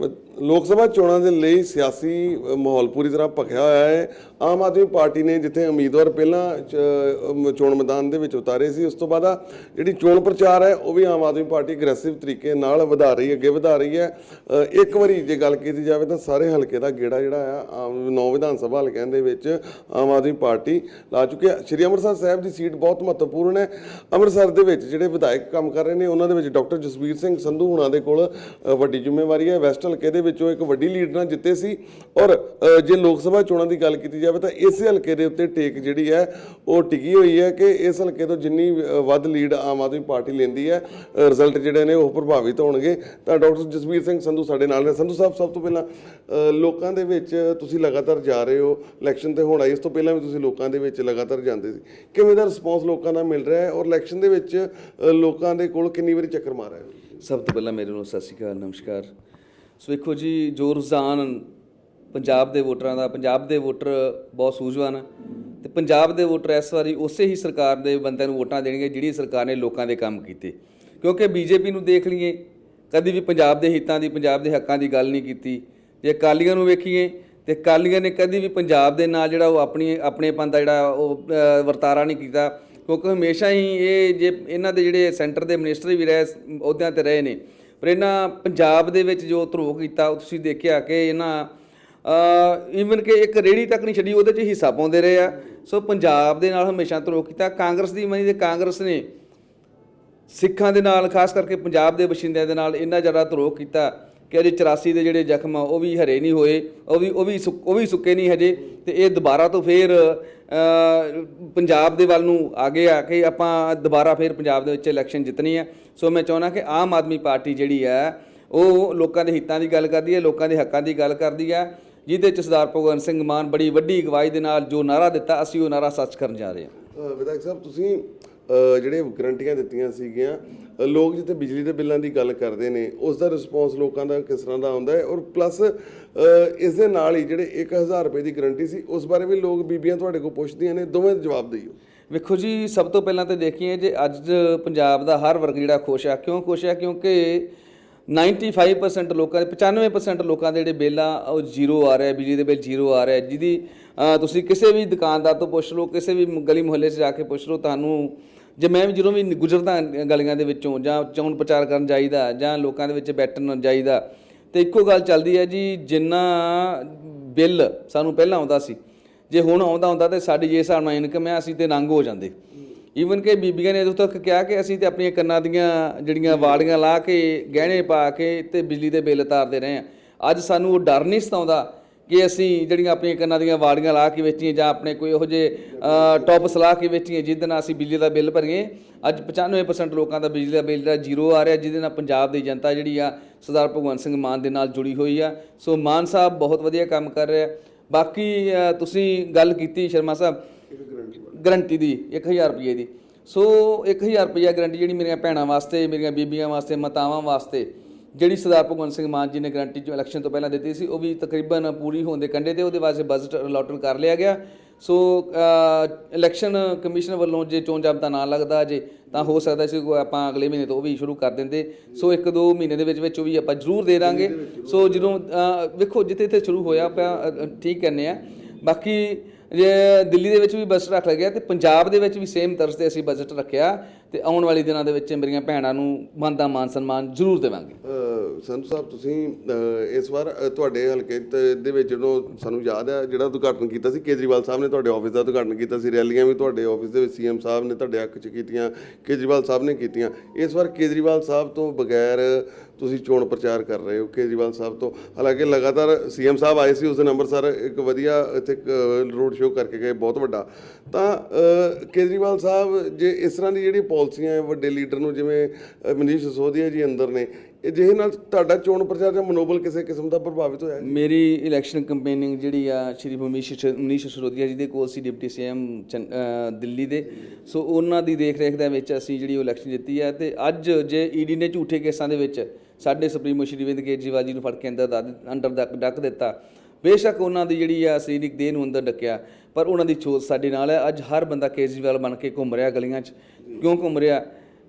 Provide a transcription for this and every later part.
with ਲੋਕ ਸਭਾ ਚੋਣਾਂ ਦੇ ਲਈ ਸਿਆਸੀ ਮਾਹੌਲ ਪੂਰੀ ਤਰ੍ਹਾਂ ਭਖਿਆ ਹੋਇਆ ਹੈ। ਆਮ ਆਦਮੀ ਪਾਰਟੀ ਨੇ ਜਿੱਥੇ ਉਮੀਦਵਾਰ ਪਹਿਲਾਂ ਚੋਣ ਮੈਦਾਨ ਦੇ ਵਿੱਚ ਉਤਾਰੇ ਸੀ, ਉਸ ਤੋਂ ਬਾਅਦ ਜਿਹੜੀ ਚੋਣ ਪ੍ਰਚਾਰ ਹੈ, ਉਹ ਵੀ ਆਮ ਆਦਮੀ ਪਾਰਟੀ ਅਗਰੈਸਿਵ ਤਰੀਕੇ ਨਾਲ ਵਧਾ ਰਹੀ ਹੈ, ਅੱਗੇ ਵਧਾ ਰਹੀ ਹੈ। ਇੱਕ ਵਾਰੀ ਜੇ ਗੱਲ ਕੀਤੀ ਜਾਵੇ ਤਾਂ ਸਾਰੇ ਹਲਕੇ ਦਾ ਗੇੜਾ ਜਿਹੜਾ ਆ, ਆਮ ਨੌ ਵਿਧਾਨ ਸਭਾ ਹਲਕਿਆਂ ਦੇ ਵਿੱਚ ਆਮ ਆਦਮੀ ਪਾਰਟੀ ਲਾ ਚੁੱਕੀ ਹੈ। ਸ਼੍ਰੀ ਅੰਮ੍ਰਿਤਸਰ ਸਾਹਿਬ ਦੀ ਸੀਟ ਬਹੁਤ ਮਹੱਤਵਪੂਰਨ ਹੈ। ਅੰਮ੍ਰਿਤਸਰ ਦੇ ਵਿੱਚ ਜਿਹੜੇ ਵਿਧਾਇਕ ਕੰਮ ਕਰ ਰਹੇ ਨੇ, ਉਹਨਾਂ ਦੇ ਵਿੱਚ ਡਾਕਟਰ ਜਸਵੀਰ ਸਿੰਘ ਸੰਧੂ ਹੁਣਾਂ ਦੇ ਕੋਲ ਵੱਡੀ ਜ਼ਿੰਮੇਵਾਰੀ ਹੈ। ਵੈਸਟ ਹਲਕੇ ਦੇ ਵਿੱਚੋਂ ਇੱਕ ਵੱਡੀ ਲੀਡ ਨਾਲ ਜਿੱਤੇ ਸੀ। ਔਰ ਜੇ ਲੋਕ ਸਭਾ ਚੋਣਾਂ ਦੀ ਗੱਲ ਕੀਤੀ ਜਾਵੇ ਤਾਂ ਇਸੇ ਹਲਕੇ ਦੇ ਉੱਤੇ ਟੇਕ ਜਿਹੜੀ ਹੈ, ਉਹ ਟਿਕੀ ਹੋਈ ਹੈ ਕਿ ਇਸ ਹਲਕੇ ਤੋਂ ਜਿੰਨੀ ਵੱਧ ਲੀਡ ਆਮ ਆਦਮੀ ਪਾਰਟੀ ਲੈਂਦੀ ਹੈ ਰਿਜ਼ਲਟ ਜਿਹੜੇ ਨੇ ਉਹ ਪ੍ਰਭਾਵਿਤ ਹੋਣਗੇ। ਤਾਂ ਡਾਕਟਰ ਜਸਵੀਰ ਸਿੰਘ ਸੰਧੂ ਸਾਡੇ ਨਾਲ ਨੇ। ਸੰਧੂ ਸਾਹਿਬ, ਸਭ ਤੋਂ ਪਹਿਲਾਂ ਲੋਕਾਂ ਦੇ ਵਿੱਚ ਤੁਸੀਂ ਲਗਾਤਾਰ ਜਾ ਰਹੇ ਹੋ। ਇਲੈਕਸ਼ਨ ਤੇ ਹੁਣ ਆਈ ਇਸ ਤੋਂ ਪਹਿਲਾਂ ਵੀ ਤੁਸੀਂ ਲੋਕਾਂ ਦੇ ਵਿੱਚ ਲਗਾਤਾਰ ਜਾਂਦੇ ਸੀ। ਕਿਵੇਂ ਦਾ ਰਿਸਪੌਂਸ ਲੋਕਾਂ ਦਾ ਮਿਲ ਰਿਹਾ ਹੈ? ਔਰ ਇਲੈਕਸ਼ਨ ਦੇ ਵਿੱਚ ਲੋਕਾਂ ਦੇ ਕੋਲ ਕਿੰਨੀ ਵਾਰੀ ਚੱਕਰ ਮਾਰਿਆ ਸਭ ਤੋਂ ਪਹਿਲਾਂ ਮੇਰੇ ਨੂੰ ਸਤਿ ਸ਼੍ਰੀ ਅਕਾਲ, ਨਮਸਕਾਰ। ਸੋ ਵੇਖੋ ਜੀ, ਜੋ ਰੁਝਾਨ ਪੰਜਾਬ ਦੇ ਵੋਟਰਾਂ ਦਾ, ਪੰਜਾਬ ਦੇ ਵੋਟਰ ਬਹੁਤ ਸੂਝਵਾਨ ਆ ਤੇ ਪੰਜਾਬ ਦੇ ਵੋਟਰ ਇਸ ਵਾਰੀ ਉਸੇ ਹੀ ਸਰਕਾਰ ਦੇ ਬੰਦਿਆਂ ਨੂੰ ਵੋਟਾਂ ਦੇਣਗੇ ਜਿਹੜੀ ਸਰਕਾਰ ਨੇ ਲੋਕਾਂ ਦੇ ਕੰਮ ਕੀਤੇ। ਕਿਉਂਕਿ ਬੀਜੇਪੀ ਨੂੰ ਦੇਖ ਲਈਏ, ਕਦੀ ਵੀ ਪੰਜਾਬ ਦੇ ਹਿੱਤਾਂ ਦੀ, ਪੰਜਾਬ ਦੇ ਹੱਕਾਂ ਦੀ ਗੱਲ ਨਹੀਂ ਕੀਤੀ। ਜੇ ਅਕਾਲੀਆਂ ਨੂੰ ਵੇਖੀਏ, ਤੇ ਅਕਾਲੀਆਂ ਨੇ ਕਦੀ ਵੀ ਪੰਜਾਬ ਦੇ ਨਾਲ ਜਿਹੜਾ ਉਹ ਆਪਣੀ, ਆਪਣੇਪਨ ਦਾ ਜਿਹੜਾ ਉਹ ਵਰਤਾਰਾ ਨਹੀਂ ਕੀਤਾ। ਕਿਉਂਕਿ ਹਮੇਸ਼ਾ ਹੀ ਇਹ ਜੇ ਇਹਨਾਂ ਦੇ ਜਿਹੜੇ ਸੈਂਟਰ ਦੇ ਮਿਨਿਸਟਰ ਵੀ ਰਹੇ ਅਹੁਦਿਆਂ ਤੇ ਰਹੇ ਨੇ ਪਰ ਇਹਨਾਂ ਪੰਜਾਬ ਦੇ ਵਿੱਚ ਜੋ ਧਰੋਹ ਕੀਤਾ ਤੁਸੀਂ ਦੇਖਿਆ ਕਿ ਇਹਨਾਂ ਈਵਨ ਕਿ ਇੱਕ ਰੇੜੀ ਤੱਕ ਨਹੀਂ ਛੱਡੀ, ਉਹਦੇ 'ਚ ਹਿੱਸਾ ਪਾਉਂਦੇ ਰਹੇ ਆ। ਸੋ ਪੰਜਾਬ ਦੇ ਨਾਲ ਹਮੇਸ਼ਾ ਧਰੋਹ ਕੀਤਾ। ਕਾਂਗਰਸ ਦੀ ਮਨੀ ਤੇ ਕਾਂਗਰਸ ਨੇ ਸਿੱਖਾਂ ਦੇ ਨਾਲ, ਖਾਸ ਕਰਕੇ ਪੰਜਾਬ ਦੇ ਵਸਿੰਦਿਆਂ ਦੇ ਨਾਲ, ਇੰਨਾ ਜ਼ਿਆਦਾ ਧਰੋਹ ਕੀਤਾ। ਕਿ ਅਜੇ 84 ਦੇ ਜਿਹੜੇ ਜ਼ਖਮ ਆ, ਉਹ ਵੀ ਹਰੇ ਨਹੀਂ ਹੋਏ, ਉਹ ਵੀ ਉਹ ਵੀ ਸੁੱਕ- ਉਹ ਵੀ ਸੁੱਕੇ ਨਹੀਂ ਹਜੇ ਤੇ ਇਹ ਦੁਬਾਰਾ ਤੋਂ ਫੇਰ ਪੰਜਾਬ ਦੇ ਵੱਲ ਨੂੰ ਆਗੇ ਆ ਕੇ ਆਪਾਂ ਦੁਬਾਰਾ ਫੇਰ ਪੰਜਾਬ ਦੇ ਵਿੱਚ ਇਲੈਕਸ਼ਨ ਜਿੱਤਣੀ ਹੈ ਸੋ ਮੈਂ ਚਾਹੁੰਦਾ ਕਿ ਆਮ ਆਦਮੀ ਪਾਰਟੀ ਜਿਹੜੀ ਹੈ ਉਹ ਲੋਕਾਂ ਦੇ ਹਿੱਤਾਂ ਦੀ ਗੱਲ ਕਰਦੀ ਹੈ ਲੋਕਾਂ ਦੇ ਹੱਕਾਂ ਦੀ ਗੱਲ ਕਰਦੀ ਹੈ ਜਿਹਦੇ ਚ ਸਰਦਾਰ ਭਗਵੰਤ ਸਿੰਘ ਮਾਨ ਬੜੀ ਵੱਡੀ ਅਗਵਾਈ ਦੇ ਨਾਲ ਜੋ ਨਾਰਾ ਦਿੱਤਾ, ਅਸੀਂ ਉਹ ਨਾਰਾ ਸੱਚ ਕਰਨ ਜਾ ਰਹੇ ਹਾਂ। ਵਿਧਾਇਕ ਸਾਹਿਬ, ਤੁਸੀਂ ਜਿਹੜੇ ਗਰੰਟੀਆਂ ਦਿੱਤੀਆਂ ਸੀਗੀਆਂ ਲੋਕ ਜਿੱਥੇ ਬਿਜਲੀ ਦੇ ਬਿੱਲਾਂ ਦੀ ਗੱਲ ਕਰਦੇ ਨੇ, ਉਸ ਦਾ ਰਿਸਪੌਂਸ ਲੋਕਾਂ ਦਾ ਕਿਸ ਤਰ੍ਹਾਂ ਦਾ ਆਉਂਦਾ ਹੈ? ਔਰ ਪਲੱਸ ਇਸ ਦੇ ਨਾਲ ਹੀ ਜਿਹੜੇ 1000 ਰੁਪਏ ਦੀ ਗਰੰਟੀ ਸੀ, ਉਸ ਬਾਰੇ ਵੀ ਲੋਕ ਬੀਬੀਆਂ ਤੁਹਾਡੇ ਕੋਲ ਪੁੱਛਦੀਆਂ ਨੇ, ਦੋਵੇਂ ਜਵਾਬ ਦਿਓ ਵੇਖੋ ਜੀ, ਸਭ ਤੋਂ ਪਹਿਲਾਂ ਤਾਂ ਦੇਖੀਏ ਜੇ ਅੱਜ ਪੰਜਾਬ ਦਾ ਹਰ ਵਰਗ ਜਿਹੜਾ ਖੁਸ਼ ਆ, ਕਿਉਂ ਖੁਸ਼ ਆ? ਕਿਉਂਕਿ 95% ਲੋਕਾਂ ਦੇ 95% ਲੋਕਾਂ ਦੇ ਜਿਹੜੇ ਬਿੱਲ ਆ, ਉਹ ਜ਼ੀਰੋ ਆ ਰਿਹਾ, ਬਿਜਲੀ ਦੇ ਬਿੱਲ ਜ਼ੀਰੋ ਆ ਰਿਹਾ। ਜਿਹਦੀ ਤੁਸੀਂ ਕਿਸੇ ਵੀ ਦੁਕਾਨਦਾਰ ਤੋਂ ਪੁੱਛ ਲਓ, ਕਿਸੇ ਵੀ ਗਲੀ ਮੁਹੱਲੇ 'ਚ ਜਾ ਕੇ ਪੁੱਛ ਲਓ, ਤੁਹਾਨੂੰ ਜੇ ਮੈਂ ਵੀ ਜਦੋਂ ਵੀ ਗੁਜ਼ਰਦਾ ਗਲੀਆਂ ਦੇ ਵਿੱਚੋਂ ਜਾਂ ਚੋਣ ਪ੍ਰਚਾਰ ਕਰਨ ਜਾਈਦਾ ਜਾਂ ਲੋਕਾਂ ਦੇ ਵਿੱਚ ਬੈਠਣ ਜਾਈਦਾ, ਤੇ ਇੱਕੋ ਗੱਲ ਚੱਲਦੀ ਹੈ ਜੀ, ਜਿੰਨਾ ਬਿੱਲ ਸਾਨੂੰ ਪਹਿਲਾਂ ਆਉਂਦਾ ਸੀ, ਜੇ ਹੁਣ ਆਉਂਦਾ ਹੁੰਦਾ ਤੇ ਸਾਡੀ ਜੇ ਹਿਸਾਬ ਨਾਲ ਇਨਕਮ ਹੈ, ਅਸੀਂ ਤੇ ਨੰਗ ਹੋ ਜਾਂਦੇ। ਈਵਨ ਕਿ ਬੀਬੀਆਂ ਨੇ ਉਦੋਂ ਤੱਕ ਕਿਹਾ ਕਿ ਅਸੀਂ ਤੇ ਆਪਣੀਆਂ ਕੰਨਾਂ ਦੀਆਂ ਜਿਹੜੀਆਂ ਵਾੜੀਆਂ ਲਾ ਕੇ, ਗਹਿਣੇ ਪਾ ਕੇ ਤੇ ਬਿਜਲੀ ਦੇ ਬਿੱਲ ਤਾਰਦੇ ਰਹੇ ਹਾਂ। ਅੱਜ ਸਾਨੂੰ ਉਹ ਡਰ ਨਹੀਂ ਸਤਾਉਂਦਾ ਕਿ ਅਸੀਂ ਜਿਹੜੀਆਂ ਆਪਣੀਆਂ ਕੰਨਾਂ ਦੀਆਂ ਵਾੜੀਆਂ ਲਾ ਕੇ ਵੇਚੀਏ ਜਾਂ ਆਪਣੇ ਕੋਈ ਇਹੋ ਜਿਹੇ ਟੌਪ ਲਾ ਕੇ ਵੇਚੀਏ ਜਿਹਦੇ ਨਾਲ ਅਸੀਂ ਬਿਜਲੀ ਦਾ ਬਿੱਲ ਭਰੀਏ। ਅੱਜ 95% ਲੋਕਾਂ ਦਾ ਬਿਜਲੀ ਦਾ ਬਿੱਲ ਜਿਹੜਾ ਜ਼ੀਰੋ ਆ ਰਿਹਾ, ਜਿਹਦੇ ਨਾਲ ਪੰਜਾਬ ਦੀ ਜਨਤਾ ਜਿਹੜੀ ਆ ਸਰਦਾਰ ਭਗਵੰਤ ਸਿੰਘ ਮਾਨ ਦੇ ਨਾਲ ਜੁੜੀ ਹੋਈ ਆ। ਸੋ ਮਾਨ ਸਾਹਿਬ ਬਹੁਤ ਵਧੀਆ ਕੰਮ ਕਰ ਰਿਹਾ। ਬਾਕੀ ਤੁਸੀਂ ਗੱਲ ਕੀਤੀ ਸ਼ਰਮਾ ਸਾਹਿਬ, ਗਰੰਟੀ ਦੀ 1000 ਰੁਪਏ ਦੀ। ਸੋ 1000 ਰੁਪਏ ਗਰੰਟੀ ਜਿਹੜੀ ਮੇਰੀਆਂ ਭੈਣਾਂ ਵਾਸਤੇ, ਮੇਰੀਆਂ ਬੀਬੀਆਂ ਵਾਸਤੇ, ਮਾਤਾਵਾਂ ਵਾਸਤੇ ਜਿਹੜੀ ਸਰਦਾਰ ਭਗਵੰਤ ਸਿੰਘ ਮਾਨ ਜੀ ਨੇ ਗਰੰਟੀ ਜੋ ਇਲੈਕਸ਼ਨ ਤੋਂ ਪਹਿਲਾਂ ਦਿੱਤੀ ਸੀ ਉਹ ਵੀ ਤਕਰੀਬਨ ਪੂਰੀ ਹੋਣ ਦੇ ਕੰਢੇ ਤੇ ਉਹਦੇ ਵਾਸਤੇ ਬਜਟ ਅਲਾਟਡ ਕਰ ਲਿਆ ਗਿਆ। ਸੋ ਇਲੈਕਸ਼ਨ ਕਮਿਸ਼ਨ ਵੱਲੋਂ ਜੇ ਚੋਣ ਜਾਬਤਾ ਨਾ ਲੱਗਦਾ ਜੇ ਤਾਂ ਹੋ ਸਕਦਾ ਸੀ ਆਪਾਂ ਅਗਲੇ ਮਹੀਨੇ ਤੋਂ ਉਹ ਵੀ ਸ਼ੁਰੂ ਕਰ ਦਿੰਦੇ। ਸੋ ਇੱਕ ਦੋ ਮਹੀਨੇ ਦੇ ਵਿੱਚ ਵਿੱਚ ਉਹ ਵੀ ਆਪਾਂ ਜ਼ਰੂਰ ਦੇ ਦਾਂਗੇ। ਸੋ ਜਦੋਂ ਵੇਖੋ ਜਿੱਥੇ ਜਿੱਥੇ ਸ਼ੁਰੂ ਹੋਇਆ ਆਪਾਂ ਠੀਕ ਕਰਨੇ ਆ। ਬਾਕੀ ਜੇ ਦਿੱਲੀ ਦੇ ਵਿੱਚ ਵੀ ਬਜਟ ਰੱਖ ਲਿਆ ਤੇ ਪੰਜਾਬ ਦੇ ਵਿੱਚ ਵੀ ਸੇਮ ਤਰ੍ਹਾਂ ਤੇ ਅਸੀਂ ਬਜਟ ਰੱਖਿਆ। ਤੇ ਆਉਣ ਵਾਲੇ ਦਿਨਾਂ ਦੇ ਵਿੱਚ ਮੇਰੀਆਂ ਭੈਣਾਂ ਨੂੰ ਮਨ ਦਾ ਮਾਨ ਸਨਮਾਨ ਜ਼ਰੂਰ ਦੇਵਾਂਗੇ। ਅ, ਸੰਧੂ ਸਾਹਿਬ ਤੁਸੀਂ ਇਸ ਵਾਰ ਤੁਹਾਡੇ ਹਲਕੇ ਦੇ ਵਿੱਚ ਜਦੋਂ ਸਾਨੂੰ ਯਾਦ ਹੈ ਜਿਹੜਾ ਉਦਘਾਟਨ ਕੀਤਾ ਸੀ ਕੇਜਰੀਵਾਲ ਸਾਹਿਬ ਨੇ ਤੁਹਾਡੇ ਆਫਿਸ ਦਾ ਉਦਘਾਟਨ ਕੀਤਾ ਸੀ ਰੈਲੀਆਂ ਵੀ ਤੁਹਾਡੇ ਆਫਿਸ ਦੇ ਵਿੱਚ ਸੀਐਮ ਸਾਹਿਬ ਨੇ ਤੁਹਾਡੇ ਹੱਕ 'ਚ ਕੀਤੀਆਂ ਕੇਜਰੀਵਾਲ ਸਾਹਿਬ ਨੇ ਕੀਤੀਆਂ। ਇਸ ਵਾਰ ਕੇਜਰੀਵਾਲ ਸਾਹਿਬ ਤੋਂ ਬਗੈਰ ਤੁਸੀਂ ਚੋਣ ਪ੍ਰਚਾਰ ਕਰ ਰਹੇ ਹੋ ਕੇਜਰੀਵਾਲ ਸਾਹਿਬ ਤੋਂ। ਹਾਲਾਂਕਿ ਲਗਾਤਾਰ ਸੀਐਮ ਸਾਹਿਬ ਆਏ ਸੀ ਉਸ ਦਿਨ ਅੰਮ੍ਰਿਤਸਰ ਇੱਕ ਵਧੀਆ ਇੱਥੇ ਰੋਡ ਸ਼ੋਅ ਕਰਕੇ ਗਏ ਬਹੁਤ ਵੱਡਾ। ਤਾਂ ਕੇਜਰੀਵਾਲ ਸਾਹਿਬ ਜੇ ਇਸ ਤਰ੍ਹਾਂ ਦੀ ਜਿਹੜੀ ਪਾਲਿਸੀਆਂ ਹੈ ਵੱਡੇ ਲੀਡਰ ਨੂੰ ਜਿਵੇਂ ਅ, ਮਨੀਸ਼ ਸਿਸੋਦੀਆ ਜੀ ਅੰਦਰ ਨੇ ਇਹ ਜਿਹੇ ਨਾਲ ਤੁਹਾਡਾ ਚੋਣ ਪ੍ਰਚਾਰ ਜਾਂ ਮਨੋਬਲ ਕਿਸੇ ਕਿਸਮ ਦਾ ਪ੍ਰਭਾਵਿਤ ਹੋਇਆ ਹੈ? ਮੇਰੀ ਇਲੈਕਸ਼ਨ ਕੰਪੇਨਿੰਗ ਜਿਹੜੀ ਆ ਸ਼੍ਰੀ ਮਨੀਸ਼ ਸਿ- ਮਨੀਸ਼ ਸਿਸੋਦੀਆ ਜੀ ਦੇ ਕੋਲ ਸੀ ਡਿਪਟੀ ਸੀਐਮ ਦਿੱਲੀ ਦੇ ਸੋ ਉਹਨਾਂ ਦੀ ਦੇਖ ਰੇਖ ਦੇ ਵਿੱਚ ਅਸੀਂ ਜਿਹੜੀ ਉਹ ਇਲੈਕਸ਼ਨ ਜਿੱਤੀ ਹੈ ਤੇ ਅੱਜ ਜੇ ਈਡੀ ਨੇ ਝੂਠੇ ਕੇਸਾਂ ਦੇ ਵਿੱਚ ਸਾਡੇ ਸੁਪਰੀਮੋ ਸ਼੍ਰੀ ਅਰਵਿੰਦ ਕੇਜਰੀਵਾਲ ਜੀ ਨੂੰ ਫੜ ਕੇ ਅੰਦਰ ਦਾ ਅੰਦਰ ਡੱਕ ਡੱਕ ਦਿੱਤਾ ਬੇਸ਼ੱਕ ਉਹਨਾਂ ਦੀ ਜਿਹੜੀ ਆ ਸਰੀਰਕ ਦੇਹ ਨੂੰ ਅੰਦਰ ਡੱਕਿਆ ਪਰ ਉਹਨਾਂ ਦੀ ਸੋਚ ਸਾਡੇ ਨਾਲ ਹੈ। ਅੱਜ ਹਰ ਬੰਦਾ ਕੇਜਰੀਵਾਲ ਬਣ ਕੇ ਘੁੰਮ ਰਿਹਾ ਗਲੀਆਂ 'ਚ। ਕਿਉਂ ਘੁੰਮ ਰਿਹਾ?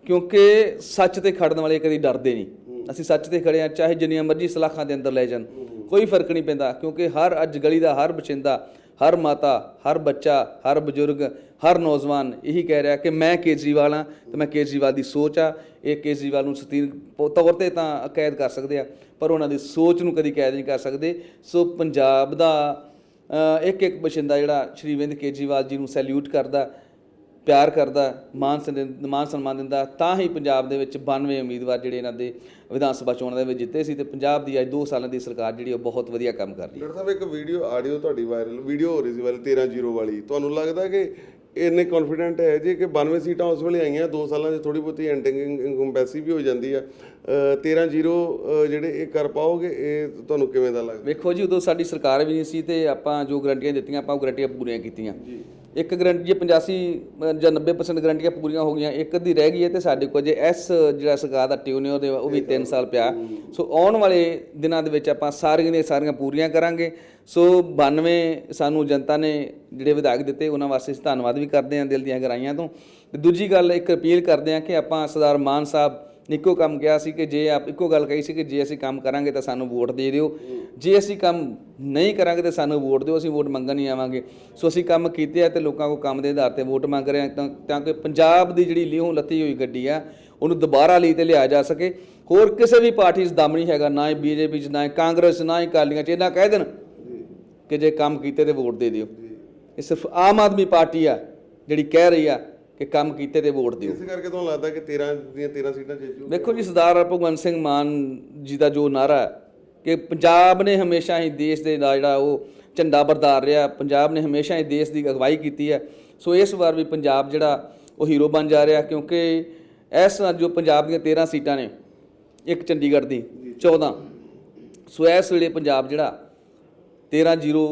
ਕਿਉਂਕਿ ਸੱਚ ਤੇ ਖੜਨ ਵਾਲੇ ਕਦੀ ਡਰਦੇ ਨਹੀਂ। ਅਸੀਂ ਸੱਚ ਤੇ ਖੜੇ ਆ ਚਾਹੇ ਜਿੰਨੀਆਂ ਮਰਜ਼ੀ ਸਲਾਖਾਂ ਦੇ ਅੰਦਰ ਲੈ ਜਾਣ। ਕੋਈ ਫ਼ਰਕ ਨਹੀਂ ਪੈਂਦਾ, ਕਿਉਂਕਿ ਹਰ ਅੱਜ ਗਲੀ ਦਾ ਹਰ ਬਚਿੰਦਾ ਹਰ ਮਾਤਾ, ਹਰ ਬੱਚਾ, ਹਰ ਬਜ਼ੁਰਗ, ਹਰ ਨੌਜਵਾਨ ਇਹੀ ਕਹਿ ਰਿਹਾ ਕਿ ਮੈਂ ਕੇਜਰੀਵਾਲ ਹਾਂ ਤੇ ਮੈਂ ਕੇਜਰੀਵਾਲ ਦੀ ਸੋਚ ਆ। ਇਹ ਕੇਜਰੀਵਾਲ ਨੂੰ ਸਤੀਨ ਤੌਰ ਤੇ ਤਾਂ ਕੈਦ ਕਰ ਸਕਦੇ ਆ, ਪਰ ਉਹਨਾਂ ਦੀ ਸੋਚ ਨੂੰ ਕਦੀ ਕੈਦ ਨਹੀਂ ਕਰ ਸਕਦੇ। ਸੋ ਪੰਜਾਬ ਦਾ ਇੱਕ ਇੱਕ ਬਸ਼ਿੰਦਾ ਜਿਹੜਾ ਸ਼੍ਰੀ ਅਰਵਿੰਦ ਕੇਜਰੀਵਾਲ ਜੀ ਨੂੰ ਸੈਲੂਟ ਕਰਦਾ, ਪਿਆਰ ਕਰਦਾ, ਮਾਨ ਸਨ- ਮਾਨ ਸਨਮਾਨ ਦਿੰਦਾ, ਤਾਂ ਹੀ ਪੰਜਾਬ ਦੇ ਵਿੱਚ 92 ਉਮੀਦਵਾਰ ਜਿਹੜੇ ਇਹਨਾਂ ਦੇ ਵਿਧਾਨ ਸਭਾ ਚੋਣਾਂ ਦੇ ਵਿੱਚ ਜਿੱਤੇ ਸੀ ਤੇ ਪੰਜਾਬ ਦੀ ਅੱਜ 2 ਸਾਲਾਂ ਦੀ ਸਰਕਾਰ ਜਿਹੜੀ ਉਹ ਬਹੁਤ ਵਧੀਆ ਕੰਮ ਕਰ ਰਹੀ ਹੈ। ਡਾਕਟਰ ਸਾਹਿਬ, ਇੱਕ ਵੀਡੀਓ, ਆਡੀਓ ਤੁਹਾਡੀ ਵਾਇਰਲ ਵੀਡੀਓ ਹੋ ਰਹੀ ਸੀ ਵਾਇਰਲ 13-0 ਵਾਲੀ। ਤੁਹਾਨੂੰ ਲੱਗਦਾ ਕਿ ਇੰਨੇ ਕੌਨਫੀਡੈਂਟ ਹੈ ਜੀ ਕਿ 92 ਸੀਟਾਂ ਉਸ ਵੇਲੇ ਆਈਆਂ 2 ਸਾਲਾਂ 'ਚ ਥੋੜੀ ਬਹੁਤੀ ਇਨਕੰਪੈਸੀ ਵੀ ਹੋ ਜਾਂਦੀ ਆ। 13-0 ਜਿਹੜੇ ਇਹ ਕਰ ਪਾਓਗੇ ਇਹ ਤੁਹਾਨੂੰ ਕਿਵੇਂ ਦਾ ਲੱਗਦਾ? ਵੇਖੋ ਜੀ ਉਦੋਂ ਸਾਡੀ ਸਰਕਾਰ ਵੀ ਨਹੀਂ ਸੀ ਤੇ ਆਪਾਂ ਜੋ ਗਰੰਟੀਆਂ ਦਿੱਤੀਆਂ ਆਪਾਂ ਉਹ ਗਰੰਟੀਆਂ ਪੂਰੀਆਂ ਕੀਤੀਆਂ। ਇੱਕ ਗਰੰਟੀ ਜੇ 85 ਅ, ਜਾਂ 90% ਗਰੰਟੀਆਂ ਪੂਰੀਆਂ ਹੋ ਗਈਆਂ ਇੱਕ ਅੱਧੀ ਰਹਿ ਗਈ ਹੈ ਤੇ ਸਾਡੇ ਕੋਲ ਜੇ ਐਸ ਜਿਹੜਾ ਸਰਕਾਰ ਦਾ ਟਿਊਨ ਹੈ ਉਹਦੇ ਉਹ ਵੀ 3 ਸਾਲ ਪਿਆ। ਸੋ ਆਉਣ ਵਾਲੇ ਦਿਨਾਂ ਦੇ ਵਿੱਚ ਆਪਾਂ ਸਾਰੀਆਂ ਦੀਆਂ ਸਾਰੀਆਂ ਪੂਰੀਆਂ ਕਰਾਂਗੇ। ਸੋ 92 ਸਾਨੂੰ ਜਨਤਾ ਨੇ ਜਿਹੜੇ ਵਿਧਾਇਕ ਦਿੱਤੇ ਉਹਨਾਂ ਵਾਸਤੇ ਧੰਨਵਾਦ ਵੀ ਕਰਦੇ ਹਾਂ ਦਿਲ ਦੀਆਂ ਗਹਿਰਾਈਆਂ ਤੋਂ। ਤੇ ਦੂਜੀ ਗੱਲ ਇੱਕ ਅਪੀਲ ਕਰਦੇ ਹਾਂ ਕਿ ਆਪਾਂ ਸਰਦਾਰ ਮਾਨ ਸਾਹਿਬ ਇੱਕੋ ਕੰਮ ਕਿਹਾ ਸੀ ਕਿ ਜੇ ਆਪ ਇੱਕੋ ਗੱਲ ਕਹੀ ਸੀ ਕਿ ਜੇ ਅਸੀਂ ਕੰਮ ਕਰਾਂਗੇ ਤਾਂ ਸਾਨੂੰ ਵੋਟ ਦੇ ਦਿਓ। ਜੇ ਅਸੀਂ ਕੰਮ ਨਹੀਂ ਕਰਾਂਗੇ ਤਾਂ ਸਾਨੂੰ ਵੋਟ ਦਿਓ, ਅਸੀਂ ਵੋਟ ਮੰਗਣ ਨਹੀਂ ਆਵਾਂਗੇ। ਸੋ ਅਸੀਂ ਕੰਮ ਕੀਤੇ ਆ ਤੇ ਲੋਕਾਂ ਕੋਲ ਕੰਮ ਦੇ ਆਧਾਰ ਤੇ ਵੋਟ ਮੰਗ ਰਹੇ ਹਾਂ ਤਾਂ ਕਿ ਪੰਜਾਬ ਦੀ ਜਿਹੜੀ ਲਿਓ ਲੱਤੀ ਹੋਈ ਗੱਡੀ ਆ, ਉਹਨੂੰ ਦੁਬਾਰਾ ਲਈ ਤੇ ਲਿਆ ਜਾ ਸਕੇ। ਹੋਰ ਕਿਸੇ ਵੀ ਪਾਰਟੀ 'ਚ ਦਮ ਨਹੀਂ ਹੈਗਾ, ਨਾ ਹੀ ਬੀਜੇਪੀ 'ਚ, ਨਾ ਹੀ ਕਾਂਗਰਸ, ਨਾ ਹੀ ਅਕਾਲੀਆਂ 'ਚ। ਇਹਨਾਂ ਕਹਿ ਦੇਣ ਕਿ ਜੇ ਕੰਮ ਕੀਤੇ ਤੇ ਵੋਟ ਦੇ ਦਿਓ। ਇਹ ਸਿਰਫ ਆਮ ਆਦਮੀ ਪਾਰਟੀ ਆ, ਜਿਹੜੀ ਕਹਿ ਰਹੀ ਆ ਕਿ ਕੰਮ ਕੀਤੇ ਤੇ ਵੋਟ ਦਿਓ। ਇਸੇ ਕਰਕੇ ਤੁਹਾਨੂੰ ਲੱਗਦਾ ਕਿ 13 ਦੀਆਂ 13 ਸੀਟਾਂ ਜੇਜੂ ਵੇਖੋ ਜੀ ਸਰਦਾਰ ਭਗਵੰਤ ਸਿੰਘ ਮਾਨ ਜੀ ਦਾ ਜੋ ਨਾਰਾ ਕਿ ਪੰਜਾਬ ਨੇ ਹਮੇਸ਼ਾ ਹੀ ਦੇਸ਼ ਦੇ ਦਾ ਜਿਹੜਾ ਉਹ ਝੰਡਾ ਬਰਦਾਰ ਰਿਹਾ ਪੰਜਾਬ ਨੇ ਹਮੇਸ਼ਾ ਹੀ ਦੇਸ਼ ਦੀ ਅਗਵਾਈ ਕੀਤੀ ਹੈ। ਸੋ ਇਸ ਵਾਰ ਵੀ ਪੰਜਾਬ ਜਿਹੜਾ ਉਹ ਹੀਰੋ ਬਣ ਜਾ ਰਿਹਾ ਕਿਉਂਕਿ ਇਸ ਜੋ ਪੰਜਾਬ ਦੀਆਂ 13 ਸੀਟਾਂ ਨੇ ਇੱਕ ਚੰਡੀਗੜ੍ਹ ਦੀ 14 ਸੋ ਇਸ ਵੇਲੇ ਪੰਜਾਬ ਜਿਹੜਾ 13-0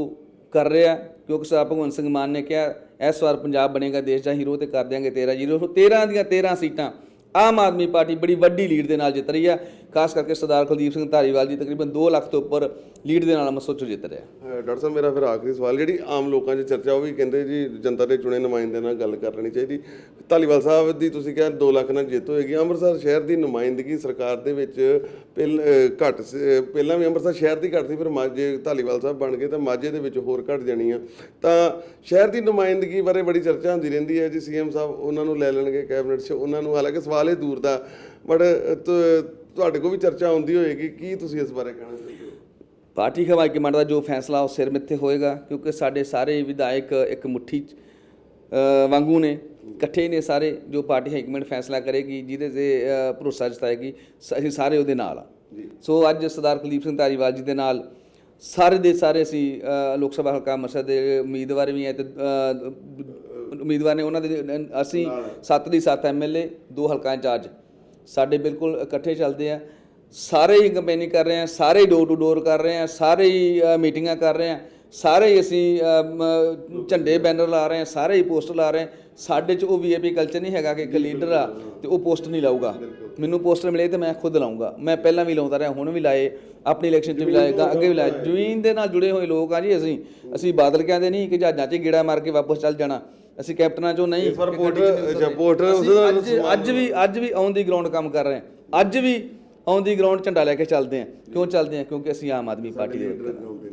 ਕਰ ਰਿਹਾ ਕਿਉਂਕਿ ਸਰਦਾਰ ਭਗਵੰਤ ਸਿੰਘ ਮਾਨ ਨੇ ਕਿਹਾ ਇਸ ਵਾਰ ਪੰਜਾਬ ਬਣੇਗਾ, ਦੇਸ਼ ਦਾ ਹੀਰੋ ਤੇ ਕਰ ਦਿਆਂਗੇ 13-0 ਸੋ 13 ਦੀਆਂ 13 ਸੀਟਾਂ। ਆਮ ਆਦਮੀ ਪਾਰਟੀ ਬੜੀ ਵੱਡੀ ਲੀਡ ਦੇ ਨਾਲ ਜਿੱਤ ਰਹੀ ਆ। ਖਾਸ ਕਰਕੇ ਸਰਦਾਰ ਕੁਲਦੀਪ ਸਿੰਘ ਧਾਰੀਵਾਲ ਜੀ ਤਕਰੀਬਨ 2 ਲੱਖ ਤੋਂ ਉੱਪਰ ਲੀਡ ਦੇ ਨਾਲ ਮਸੋਚੋ ਜਿੱਤ ਰਿਹਾ। ਡਾਕਟਰ ਸਾਹਿਬ, ਮੇਰਾ ਫਿਰ ਆਖਰੀ ਸਵਾਲ, ਜਿਹੜੀ ਆਮ ਲੋਕਾਂ 'ਚ ਚਰਚਾ, ਉਹ ਵੀ ਕਹਿੰਦੇ ਜੀ ਜਨਤਾ ਦੇ ਚੁਣੇ ਨੁਮਾਇੰਦੇ ਨਾਲ ਗੱਲ ਕਰ ਲੈਣੀ ਚਾਹੀਦੀ। ਧਾਲੀਵਾਲ ਸਾਹਿਬ ਦੀ ਤੁਸੀਂ ਕਿਹਾ 2 ਲੱਖ ਨਾਲ ਜਿੱਤ ਹੋਏਗੀ। ਅੰਮ੍ਰਿਤਸਰ ਸ਼ਹਿਰ ਦੀ ਨੁਮਾਇੰਦਗੀ ਸਰਕਾਰ ਦੇ ਵਿੱਚ ਪਹਿਲ- ਅਹ ਘੱਟ ਸੀ- ਪਹਿਲਾਂ ਵੀ ਅੰਮ੍ਰਿਤਸਰ ਸ਼ਹਿਰ ਦੀ ਘੱਟ ਸੀ ਫਿਰ ਮਾਝੇ ਧਾਲੀਵਾਲ ਸਾਹਿਬ ਬਣ ਗਏ ਤਾਂ ਮਾਝੇ ਦੇ ਵਿੱਚ ਹੋਰ ਘੱਟ ਜਾਣੀ ਆ। ਤਾਂ ਸ਼ਹਿਰ ਦੀ ਨੁਮਾਇੰਦਗੀ ਬਾਰੇ ਬੜੀ ਚਰਚਾ ਹੁੰਦੀ ਰਹਿੰਦੀ ਹੈ ਜੀ। ਸੀਐਮ ਸਾਹਿਬ ਉਹਨਾਂ ਨੂੰ ਲੈ ਲੈਣਗੇ ਕੈਬਨਿਟ 'ਚ ਉਹਨਾਂ ਨੂੰ ਹਾਲਾਂਕਿ ਸਵਾਲ ਇਹ ਦੂਰ ਦਾ ਬਟ ਤੁਹਾਡੇ ਕੋਲ ਵੀ ਚਰਚਾ ਹੁੰਦੀ ਹੋਏਗੀ। ਕੀ ਤੁਸੀਂ ਇਸ ਬਾਰੇ ਕਹਿਣਾ ਚਾਹੁੰਦੇ ਹੋ? ਪਾਰਟੀ ਹਵਾਈ ਕਮਾਂਡ ਦਾ ਜੋ ਫੈਸਲਾ ਉਹ ਸਿਰ ਮਿੱਥੇ ਹੋਏਗਾ ਕਿਉਂਕਿ ਸਾਡੇ ਸਾਰੇ ਵਿਧਾਇਕ ਇੱਕ ਮੁੱਠੀ 'ਚ, ਵਾਂਗੂ ਨੇ। ਇਕੱਠੇ ਨੇ ਸਾਰੇ ਜੋ ਪਾਰਟੀ ਹਾਈ ਕਮਾਂਡ ਫੈਸਲਾ ਕਰੇਗੀ ਜਿਹਦੇ ਤੇ ਭਰੋਸਾ ਜਤਾਏਗੀ ਅਸੀਂ ਸਾਰੇ ਉਹਦੇ ਨਾਲ ਆ। ਸੋ ਅੱਜ ਸਰਦਾਰ ਕੁਲਦੀਪ ਸਿੰਘ ਧਾਰੀਵਾਲ ਜੀ ਦੇ ਨਾਲ ਸਾਰੇ ਦੇ ਸਾਰੇ ਅਸੀਂ ਲੋਕ ਸਭਾ ਹਲਕਾ ਅੰਮ੍ਰਿਤਸਰ ਦੇ ਉਮੀਦਵਾਰ ਵੀ ਹੈ ਤੇ ਉਮੀਦਵਾਰ ਨੇ ਉਹਨਾਂ ਦੇ ਅਸੀਂ ਸੱਤ ਦੀ ਸੱਤ ਐਮਐਲਏ ਦੋ ਹਲਕਾ ਇੰਚਾਰਜ। ਸਾਡੇ ਬਿਲਕੁਲ ਇਕੱਠੇ ਚੱਲਦੇ ਆ। ਸਾਰੇ ਹੀ ਕੰਪੇਨਿੰਗ ਕਰ ਰਹੇ ਆ ਸਾਰੇ ਡੋਰ ਟੂ ਡੋਰ ਕਰ ਰਹੇ ਆ ਸਾਰੇ ਹੀ ਮੀਟਿੰਗਾਂ ਕਰ ਰਹੇ ਆ। ਸਾਰੇ ਹੀ ਅਸੀਂ ਝੰਡੇ ਬੈਨਰ ਲਾ ਰਹੇ ਆ ਸਾਰੇ ਹੀ ਪੋਸਟਰ ਲਾ ਰਹੇ ਸਾਡੇ 'ਚ ਉਹ ਵੀਆਈਪੀ ਕਲਚਰ ਨਹੀਂ ਹੈਗਾ ਕਿ ਇੱਕ ਲੀਡਰ ਆ ਤੇ ਉਹ ਪੋਸਟਰ ਨਹੀਂ ਲਾਊਗਾ। ਮੈਨੂੰ ਪੋਸਟਰ ਮਿਲੇ ਤੇ ਮੈਂ ਖੁਦ ਲਾਉਂਗਾ ਮੈਂ ਪਹਿਲਾਂ ਵੀ ਲਾਉਂਦਾ ਰਿਹਾ ਹੁਣ ਵੀ ਲਾਏ ਆਪਣੀ ਇਲੈਕਸ਼ਨ 'ਚ ਵੀ ਲਾਏਗਾ ਅੱਗੇ ਵੀ ਲਾਏ। ਜ਼ਮੀਨ ਦੇ ਨਾਲ ਜੁੜੇ ਹੋਏ ਲੋਕ ਆ ਜੀ ਅਸੀਂ। ਅਸੀਂ ਬਾਦਲ ਕਹਿੰਦੇ ਨਹੀਂ ਕਿ ਜਹਾਜ਼ਾਂ 'ਚ ਗੇੜਾ ਮਾਰ ਕੇ ਵਾਪਸ ਚੱਲ ਜਾਣਾ। ਅਸੀਂ ਕੈਪਟਨਾਂ 'ਚੋਂ ਨਹੀਂ ਇਸ ਵਾਰ ਕਿ ਪੋਰਟਰ- ਗੱਡੀ 'ਚ ਨਹੀਂ ਅੱਛਾ, ਉਤਰਦੇ। ਪੋਰਟਰ ਅਸੀਂ ਉਸਦਾ ਅੱਜ ਵੀ ਅੱਜ ਵੀ ਔਨ ਦੀ ਗਰਾਊਂਡ ਕੰਮ ਕਰ ਰਹੇ ਹਾਂ। ਅੱਜ ਵੀ ਔਨ ਦੀ ਗਰਾਊਂਡ ਝੰਡਾ ਲੈ ਕੇ ਚੱਲਦੇ ਹਾਂ। ਕਿਉਂ ਚੱਲਦੇ ਹਾਂ? ਕਿਉਂਕਿ ਅਸੀਂ ਆਮ ਆਦਮੀ ਪਾਰਟੀ ਦੇ ਵਰਕਰ ਹਾਂ।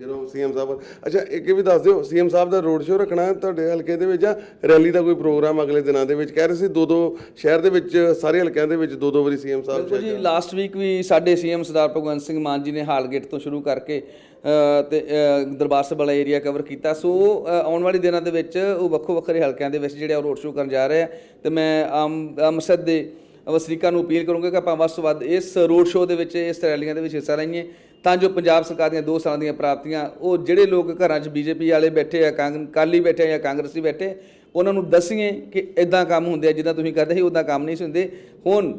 ਜਦੋਂ ਸੀਐਮ ਸਾਹਿਬ ਅੱਛਾ ਇੱਕ ਇਹ ਵੀ ਦੱਸ ਦਿਓ ਸੀਐਮ ਸਾਹਿਬ ਦਾ ਰੋਡ ਸ਼ੋਅ ਰੱਖਣਾ ਤੁਹਾਡੇ ਹਲਕੇ ਦੇ ਵਿੱਚ ਜਾਂ ਰੈਲੀ ਦਾ ਕੋਈ ਪ੍ਰੋਗਰਾਮ ਅਗਲੇ ਦਿਨਾਂ ਦੇ ਵਿੱਚ? ਕਹਿ ਰਹੇ ਸੀ ਦੋ ਦੋ ਸ਼ਹਿਰ ਦੇ ਵਿੱਚ ਸਾਰੇ ਹਲਕਿਆਂ ਦੇ ਵਿੱਚ ਦੋ ਦੋ ਵਾਰੀ ਸੀਐਮ ਸਾਹਿਬ ਬਿਲਕੁਲ ਜੀ ਲਾਸਟ ਵੀਕ ਵੀ ਸਾਡੇ ਸੀਐਮ ਸਰਦਾਰ ਭਗਵੰਤ ਸਿੰਘ ਮਾਨ ਜੀ ਨੇ ਹਾਲਗੇਟ ਤੋਂ ਸ਼ੁਰੂ ਕਰਕੇ ਤੇ ਦਰਬਾਰ ਸਾਹਿਬ ਵਾਲਾ ਏਰੀਆ ਕਵਰ ਕੀਤਾ। ਸੋ ਆਉਣ ਵਾਲੇ ਦਿਨਾਂ ਦੇ ਵਿੱਚ ਉਹ ਵੱਖੋ ਵੱਖਰੇ ਹਲਕਿਆਂ ਦੇ ਵਿੱਚ ਜਿਹੜੇ ਰੋਡ ਸ਼ੋਅ ਕਰਨ ਜਾ ਰਹੇ ਆ। ਤੇ ਮੈਂ ਆਮ ਅੰਮ੍ਰਿਤਸਰ ਦੇ ਵਸਨੀਕਾਂ ਨੂੰ ਅਪੀਲ ਕਰੂੰਗਾ ਕਿ ਆਪਾਂ ਵੱਧ ਤੋਂ ਵੱਧ ਇਸ ਰੋਡ ਸ਼ੋਅ ਦੇ ਵਿੱਚ ਇਸ ਰੈਲੀਆਂ ਦੇ ਵਿੱਚ ਹਿੱਸਾ ਲਈਏ। ਤਾਂ ਜੋ ਪੰਜਾਬ ਸਰਕਾਰ ਦੀਆਂ ਦੋ ਸਾਲਾਂ ਦੀਆਂ ਪ੍ਰਾਪਤੀਆਂ ਉਹ ਜਿਹੜੇ ਲੋਕ ਘਰਾਂ 'ਚ ਬੀਜੇਪੀ ਵਾਲੇ ਬੈਠੇ ਆ ਕਾਂਗ ਕਾਲੀ ਬੈਠੇ ਆ ਜਾਂ ਕਾਂਗਰਸੀ ਬੈਠੇ ਉਹਨਾਂ ਨੂੰ ਦੱਸੀਏ ਕਿ ਇਦਾਂ ਕੰਮ ਹੁੰਦੇ ਆ ਜਿੱਦਾਂ ਤੁਸੀਂ ਕਰਦੇ ਸੀ ਉਦਾਂ ਕੰਮ ਨਹੀਂ ਸੀ ਹੁੰਦੇ। ਹੁਣ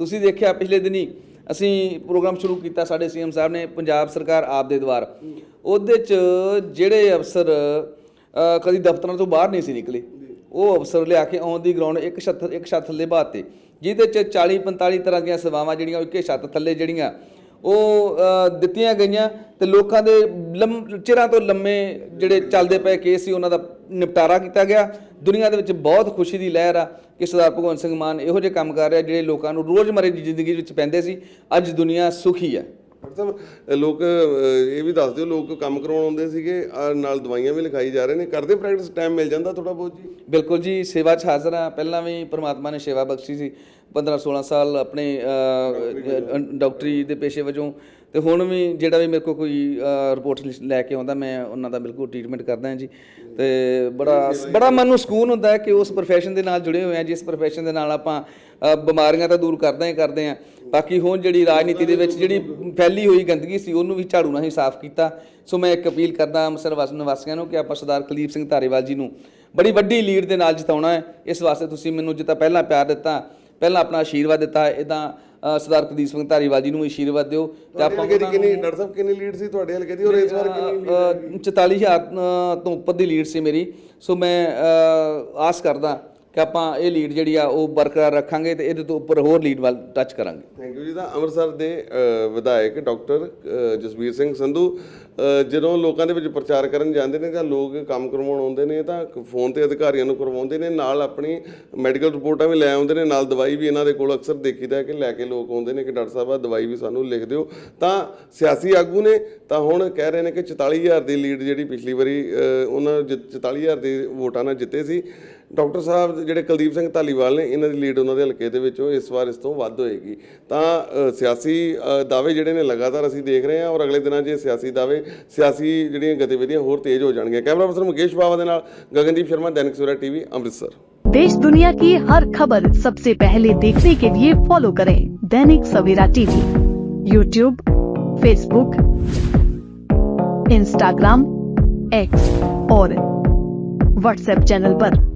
ਤੁਸੀਂ ਦੇਖਿਆ ਪਿਛਲੇ ਦਿਨੀ ਅਸੀਂ ਪ੍ਰੋਗਰਾਮ ਸ਼ੁਰੂ ਕੀਤਾ ਸਾਡੇ ਸੀਐਮ ਸਾਹਿਬ ਨੇ ਪੰਜਾਬ ਸਰਕਾਰ ਆਪ ਦੇ ਦਵਾਰ ਉਹਦੇ 'ਚ ਜਿਹੜੇ ਅਫਸਰ ਅ, ਕਦੀ ਦਫ਼ਤਰਾਂ ਤੋਂ ਬਾਹਰ ਨਹੀਂ ਸੀ ਨਿਕਲੇ। ਉਹ ਅਫਸਰ ਲਿਆ ਕੇ ਆਉਣ ਦੀ ਗਰਾਊਂਡ ਇੱਕ ਛੱਤ ਇੱਕ ਛੱਤ ਥੱਲੇ ਬਾਤੇ ਜਿਹਦੇ 'ਚ 40 45 ਤਰ੍ਹਾਂ ਦੀਆਂ ਸੇਵਾਵਾਂ ਜਿਹੜੀਆਂ ਉਹ ਇੱਕੇ ਛੱਤ ਥੱਲੇ ਜਿਹੜੀਆਂ ਉਹ ਦਿੱਤੀਆਂ ਗਈਆਂ ਤੇ ਲੋਕਾਂ ਦੇ ਲੰਮ, ਚਿਰਾਂ ਤੋਂ ਲੰਮੇ ਜਿਹੜੇ ਚੱਲਦੇ ਪਏ ਕੇਸ ਸੀ, ਉਹਨਾਂ ਦਾ ਨਿਪਟਾਰਾ ਕੀਤਾ ਗਿਆ। ਦੁਨੀਆ ਦੇ ਵਿੱਚ ਬਹੁਤ ਖੁਸ਼ੀ ਦੀ ਲਹਿਰ ਆ ਕਿ ਸਰਦਾਰ ਭਗਵੰਤ ਸਿੰਘ ਮਾਨ ਇਹੋ ਜਿਹੇ ਕੰਮ ਕਰ ਰਿਹਾ, ਜਿਹੜੇ ਲੋਕਾਂ ਨੂੰ ਰੋਜ਼ਮਰੇ ਦੀ ਜ਼ਿੰਦਗੀ ਵਿੱਚ ਪੈਂਦੇ ਸੀ। ਅੱਜ ਦੁਨੀਆ ਸੁਖੀ ਹੈ। ਡਾਕਟਰ ਸਾਹਿਬ ਲੋਕ ਇਹ ਵੀ ਦੱਸ ਦਿਓ ਲੋਕ ਕੰਮ ਕਰਾਉਣ ਆਉਂਦੇ ਸੀਗੇ ਨਾਲ ਦਵਾਈਆਂ ਵੀ ਲਿਖਾਈ ਜਾ ਰਹੇ ਨੇ। ਕਰਦੇ ਪ੍ਰੈਕਟਿਸ ਟਾਈਮ ਮਿਲ ਜਾਂਦਾ ਥੋੜਾ ਬਹੁਤ ਜੀ? ਬਿਲਕੁਲ ਜੀ ਸੇਵਾ 'ਚ ਹਾਜ਼ਰ ਹਾਂ। ਪਹਿਲਾਂ ਵੀ ਪ੍ਰਮਾਤਮਾ ਨੇ ਸੇਵਾ ਬਖਸ਼ੀ ਸੀ। 15 16 ਸਾਲ ਆਪਣੇ ਅ, ਡਾਕਟਰੀ ਦੇ ਪੇਸ਼ੇ ਵਜੋਂ। ਤੇ ਹੁਣ ਵੀ ਜਿਹੜਾ ਵੀ ਮੇਰੇ ਕੋਲ ਕੋਈ ਰਿਪੋਰਟ ਲੈ ਕੇ ਆਉਂਦਾ ਮੈਂ ਉਹਨਾਂ ਦਾ ਬਿਲਕੁਲ ਟ੍ਰੀਟਮੈਂਟ ਕਰਦਾ ਹਾਂ ਜੀ। ਤੇ ਬੜਾ ਬੜਾ ਮਨ ਨੂੰ ਸਕੂਨ ਹੁੰਦਾ ਹੈ ਕਿ ਉਸ profession ਦੇ ਨਾਲ ਜੁੜੇ ਹੋਏ ਆ ਜਿਸ profession ਦੇ ਨਾਲ ਆਪਾਂ ਬਿਮਾਰੀਆਂ ਤਾਂ ਦੂਰ ਕਰਦੇ ਹੀ ਕਰਦੇ ਆ। ਬਾਕੀ ਹੁਣ ਜਿਹੜੀ ਰਾਜਨੀਤੀ ਦੇ ਵਿੱਚ ਜਿਹੜੀ ਫੈਲੀ ਹੋਈ ਗੰਦਗੀ ਸੀ ਉਹਨੂੰ ਵੀ ਝਾੜੂ ਨਾਲ ਹੀ ਸਾਫ਼ ਕੀਤਾ। ਸੋ ਮੈਂ ਇੱਕ ਅਪੀਲ ਕਰਦਾ ਅੰਮ੍ਰਿਤਸਰ ਵਾਸ ਨਿਵਾਸੀਆਂ ਨੂੰ ਕਿ ਆਪਾਂ ਸਰਦਾਰ ਕੁਲਦੀਪ ਸਿੰਘ ਧਾਰੀਵਾਲ ਜੀ ਨੂੰ ਬੜੀ ਵੱਡੀ ਲੀਡ ਦੇ ਨਾਲ ਜਿਤਾਉਣਾ ਹੈ। ਇਸ ਵਾਸਤੇ ਤੁਸੀਂ ਮੈਨੂੰ ਜਿੱਦਾਂ ਪਹਿਲਾਂ ਪਿਆਰ ਦਿੱਤਾ ਪਹਿਲਾਂ ਆਪਣਾ ਆਸ਼ੀਰਵਾਦ ਦਿੱਤਾ ਇਦਾਂ ਸਰਦਾਰ ਕੁਲਦੀਪ ਸਿੰਘ ਧਾਰੀਵਾਲ ਜੀ ਨੂੰ ਆਸ਼ੀਰਵਾਦ ਦਿਓ ਤੇ ਆਪਾਂ ਕਿੰਨੀ ਡਾਕਟਰ ਸਾਹਿਬ ਕਿੰਨੀ ਲੀਡ ਸੀ ਤੁਹਾਡੇ ਹਲਕੇ ਦੀ ਔਰ ਇਸ ਵਾਰ ਕਿੰਨੀ ਅ, 44000 ਅ, ਤੋਂ ਉੱਪਰ ਦੀ ਲੀਡ ਸੀ ਮੇਰੀ। ਸੋ ਮੈਂ ਆਸ ਕਰਦਾ ਕਿ ਆਪਾਂ ਇਹ ਲੀਡ ਜਿਹੜੀ ਆ ਉਹ ਬਰਕਰਾਰ ਰੱਖਾਂਗੇ ਤੇ ਇਹਦੇ ਤੋਂ ਉੱਪਰ ਹੋਰ ਲੀਡ ਵੱਲ ਟੱਚ ਕਰਾਂਗੇ। ਥੈਂਕ ਯੂ ਜੀ ਤਾਂ ਅੰਮ੍ਰਿਤਸਰ ਦੇ ਵਿਧਾਇਕ ਡਾਕਟਰ ਅ, ਜਸਵੀਰ ਸਿੰਘ ਸੰਧੂ ਜਦੋਂ ਲੋਕਾਂ ਦੇ ਵਿੱਚ ਪ੍ਰਚਾਰ ਕਰਨ ਜਾਂਦੇ ਨੇ ਤਾਂ ਲੋਕ ਕੰਮ ਕਰਵਾਉਣ ਆਉਂਦੇ ਨੇ ਤਾਂ ਫੋਨ ਤੇ ਅਧਿਕਾਰੀਆਂ ਨੂੰ ਕਰਵਾਉਂਦੇ ਨੇ ਨਾਲ ਆਪਣੀ ਮੈਡੀਕਲ ਰਿਪੋਰਟਾਂ ਵੀ ਲੈ ਆਉਂਦੇ ਨੇ ਨਾਲ ਦਵਾਈ ਵੀ ਇਹਨਾਂ ਦੇ ਕੋਲ ਅਕਸਰ ਦੇਖੀਦਾ ਹੈ ਕਿ ਲੈ ਕੇ ਲੋਕ ਆਉਂਦੇ ਨੇ ਕਿ ਡਾਕਟਰ ਸਾਹਿਬ ਆ ਦਵਾਈ ਵੀ ਸਾਨੂੰ ਲਿਖ ਦਿਓ। ਤਾਂ ਸਿਆਸੀ ਆਗੂ ਨੇ ਤਾਂ ਹੁਣ ਕਹਿ ਰਹੇ ਨੇ ਕਿ 44000 ਦੀ ਲੀਡ ਜਿਹੜੀ ਪਿਛਲੀ ਵਾਰੀ ਅ, ਉਹਨਾਂ ਜਿ- 44000 ਦੀ ਵੋਟਾਂ ਨਾਲ ਜਿੱਤੇ ਸੀ। ਡਾਕਟਰ ਸਾਹਿਬ ਜਿਹੜੇ ਕੁਲਦੀਪ ਸਿੰਘ ਧਾਲੀਵਾਲ ਨੇ ਇਹਨਾਂ ਦੀ ਲੀਡ ਉਹਨਾਂ ਦੇ ਹਲਕੇ ਦੇ ਵਿੱਚੋਂ ਇਸ ਵਾਰ ਇਸ ਤੋਂ ਵੱਧ ਹੋਏਗੀ। ਤਾਂ ਸਿਆਸੀ ਦਾਅਵੇ ਜਿਹੜੇ ਨੇ ਲਗਾਤਾਰ ਅਸੀਂ ਦੇਖ ਰਹੇ ਹਾਂ ਔਰ ਅਗਲੇ ਦਿਨਾਂ 'ਚ ਸਿਆਸੀ ਦਾਅਵੇ ਸਿਆਸੀ ਜਿਹੜੀਆਂ ਗਤੀਵਿਧੀਆਂ ਹੋਰ ਤੇਜ਼ ਹੋ ਜਾਣਗੀਆਂ ਕੈਮਰਾ ਪਰਸਨ ਮੁਕੇਸ਼ ਬਾਵਾ ਦੇ ਨਾਲ ਗਗਨਦੀਪ ਸ਼ਰਮਾ ਦੈਨਿਕ ਸਵੇਰਾ ਟੀਵੀ ਅੰਮ੍ਰਿਤਸਰ देश दुनिया की हर खबर सबसे पहले देखने के लिए फॉलो करें Dainik Savera TV YouTube Facebook Instagram X और व्हाट्सएप चैनल पर।